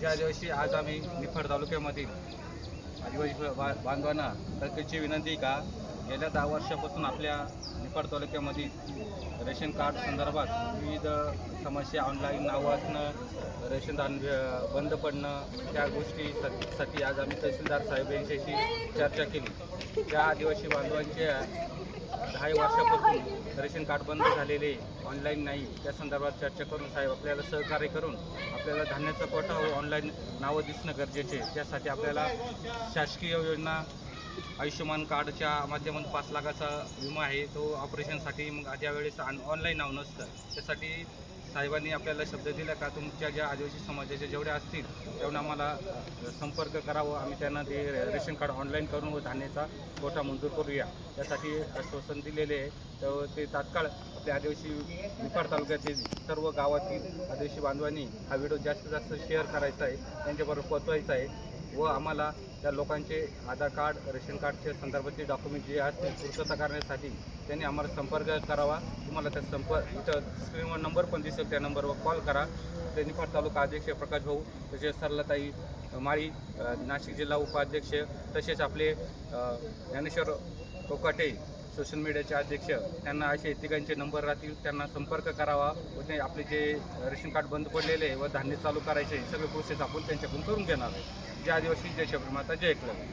ज्या दिवशी आज आम्ही निफाड तालुक्यामधील आदिवासी बांधवांना प्रत्येकची विनंती का? गेल्या दहा वर्षापासून आपल्या निफाड तालुक्यामध्ये रेशन कार्ड संदर्भात विविध समस्या ऑनलाईन नावं असणं रेशन दान बंद पडणं त्या गोष्टी आज आम्ही तहसीलदार साहेब यांच्याशी चर्चा केली. त्या आदिवासी बांधवांच्या दहा वर्षापासून रेशन कार्ड बंद झालेले ऑनलाईन नाही. त्या संदर्भात चर्चा करून साहेब आपल्याला सहकार्य करून आपल्याला धान्याचा कोटा हो ऑनलाईन नावं दिसणं गरजेचे त्यासाठी आपल्याला शासकीय योजना आयुष्यमान कार्डच्या माध्यमातून पाच लाखाचा विमा आहे. तो ऑपरेशनसाठी मग ज्या वेळेस ऑनलाईन नाव नसतं. त्यासाठी साहेबांनी आपल्याला शब्द दिला का तुमच्या ज्या आदिवासी समाजाचे जेवढे असतील तेवढं आम्हाला संपर्क करावं. आम्ही त्यांना ते रेशन कार्ड ऑनलाईन करून व धान्याचा कोटा मंजूर करूया. त्यासाठी आश्वासन दिलेले आहे. तर ते तात्काळ आपल्या आदिवासी निफाड तालुक्यातील सर्व गावातील आदिवासी बांधवांनी हा व्हिडिओ जास्तीत जास्त शेअर करायचा आहे. त्यांच्याबरोबर पोचवायचा आहे. व आम्हाला त्या लोकांचे आधार कार्ड रेशन कार्डच्या संदर्भाचे डॉक्युमेंट जे असतील पूर्तता करण्यासाठी त्यांनी आम्हाला संपर्क करावा. तुम्हाला त्या संपर्क इथं स्क्रीनवर नंबर पण दिसेल त्या नंबरवर कॉल करा. ते निफाड तालुका अध्यक्ष प्रकाश भाऊ तसेच सरलाताई माळी नाशिक जिल्हा उपाध्यक्ष तसेच आपले ज्ञानेश्वर कोकाटे सोशल मीडियाचे अध्यक्ष त्यांना असे तिघांचे नंबर राहतील त्यांना संपर्क करावा. व ते आपले जे रेशन कार्ड बंद पडलेले आहे व धान्य चालू करायचे हे सगळे प्रोसेस आपण त्यांच्याकडून करून घेणार आहे. जय आदिवासी जय शबरीमाता जय एकलव्य.